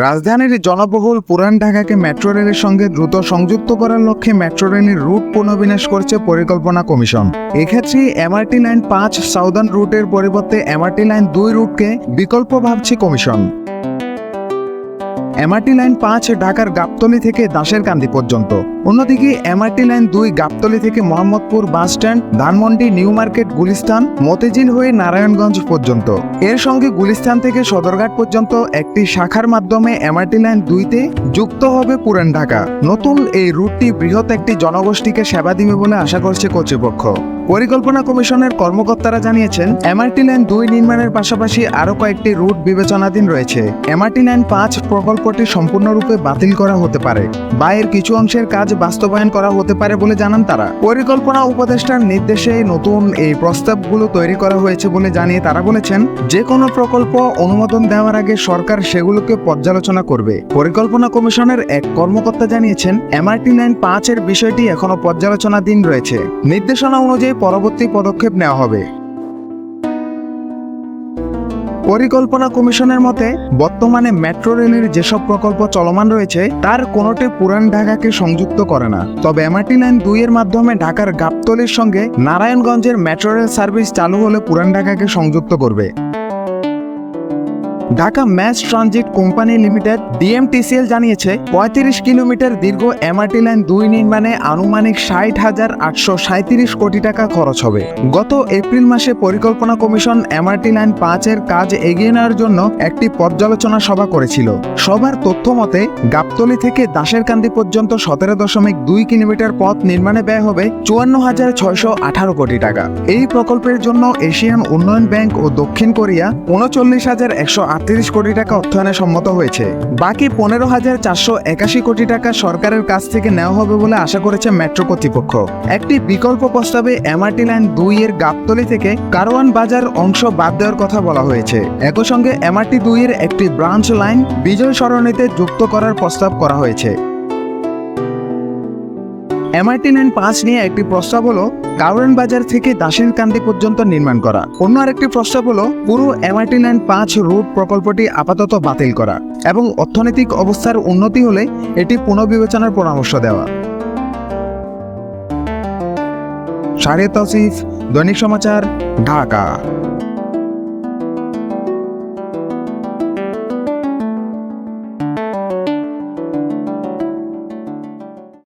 রাজধানীর জনবহুল পুরান ঢাকাকে মেট্রো রেলের সঙ্গে দ্রুত সংযুক্ত করার লক্ষ্যে মেট্রো রেলের রুট পুনর্বিন্যাস করছে পরিকল্পনা কমিশন। এক্ষেত্রে এমআরটি লাইন পাঁচ সাউদার্ন রুটের পরিবর্তে এমআরটি লাইন দুই রুটকে বিকল্প ভাবছে কমিশন। এমআরটি লাইন পাঁচ ঢাকার গাবতলি থেকে দাসের কান্দি পর্যন্ত। অন্যদিকে এমআরটি লাইন দুই গাবতলি থেকে Mohammadpur bus stand, Dhanmondi, new market, Gulistan, Motijheel হয়ে নারায়ণগঞ্জ পর্যন্ত। এর সঙ্গে গুলিস্তান থেকে সদরঘাট পর্যন্ত একটি শাখার মাধ্যমে এমআরটি লাইন দুইতে যুক্ত হবে পুরান ঢাকা। নতুন এই রুটটি বৃহৎ একটি জনগোষ্ঠীকে সেবা দিবে বলে আশা করছে কর্তৃপক্ষ। পরিকল্পনা কমিশনের কর্মকর্তারা জানিয়েছেন এমআরটি লাইন দুই নির্মাণের পাশাপাশি আরও কয়েকটি রুট বিবেচনাধীন রয়েছে। এমআরটি লাইন পাঁচ প্রকল্পটি সম্পূর্ণরূপে বাতিল করা হতে পারে। বা এর কিছু অংশের কাজ বাস্তবায়ন করা হতে পারে বলে জানান তারা। পরিকল্পনা উপদেষ্টার নির্দেশে নতুন এই প্রস্তাবগুলো তৈরি করা হয়েছে বলে জানিয়ে তারা বলেছেন যে কোনো প্রকল্প অনুমোদন দেওয়ার আগে সরকার সেগুলোকে পর্যালোচনা করবে। পরিকল্পনা কমিশনের এক কর্মকর্তা জানিয়েছেন এমআরটি লাইন পাঁচের বিষয়টি এখনও পর্যালোচনাধীন রয়েছে। নির্দেশনা অনুযায়ী পরবর্তী পদক্ষেপ নেওয়া হবে। পরিকল্পনা কমিশনের মতে, বর্তমানে মেট্রো রেলের যেসব প্রকল্প চলমান রয়েছে, তার কোনোটি পুরান ঢাকাকে সংযুক্ত করে না। তবে এমআরটি লাইন দুই এর মাধ্যমে ঢাকার গাবতলির সঙ্গে নারায়ণগঞ্জের মেট্রো রেল সার্ভিস চালু হলে পুরান ঢাকাকে সংযুক্ত করবে। Dhaka mass transit company limited DMTCL জানিয়েছে, পঁয়ত্রিশ কিলোমিটার দীর্ঘ এমআরটি লাইন দুই নির্মাণে আনুমানিক ষাট হাজার আটশো সাঁত্রিশ কোটি টাকা খরচ হবে। গত এপ্রিল মাসে পরিকল্পনা কমিশন এমআরটি লাইন পাঁচের কাজ এগিয়ে নেওয়ার জন্য একটি পর্যালোচনা সভা করেছিল। সবার তথ্য মতে, গাবতলী থেকে দাসেরকান্দি পর্যন্ত সতেরো দশমিক দুই কিলোমিটার পথ নির্মাণে ব্যয় হবে চুয়ান্ন হাজার ছয়শো আঠারো কোটি টাকা। এই প্রকল্পের জন্য এশিয়ান উন্নয়ন ব্যাংক ও দক্ষিণ কোরিয়া উনচল্লিশ হাজার একশো আটত্রিশ কোটি টাকা অর্থায়নে সম্মত হয়েছে। বাকি পনেরো হাজার চারশো একাশি কোটি টাকা সরকারের কাছ থেকে নেওয়া হবে বলে আশা করেছে মেট্রো কর্তৃপক্ষ। একটি বিকল্প প্রস্তাবে এমআরটি লাইন দুই এর গাবতলি থেকে কারওয়ান বাজার অংশ বাদ দেওয়ার কথা বলা হয়েছে। একই সঙ্গে এমআরটি দুই এর একটি ব্রাঞ্চ লাইন বিজয় সরণিতে যুক্ত করার প্রস্তাব করা হয়েছে। এমআরটি নাইন পাঁচ নিয়ে একটি প্রস্তাব হলো কাউরান বাজার থেকে দাসির কান্দি পর্যন্ত নির্মাণ করা। অন্য আরেকটি প্রস্তাব হলো পুরো এমআরটি নাইন পাঁচ রুট প্রকল্পটি আপাতত বাতিল করা এবং অর্থনৈতিক অবস্থার উন্নতি হলে এটি পুনর্বিবেচনার পরামর্শ দেওয়া। শাহরিয়ার তসিফ, দৈনিক সমাচার, ঢাকা।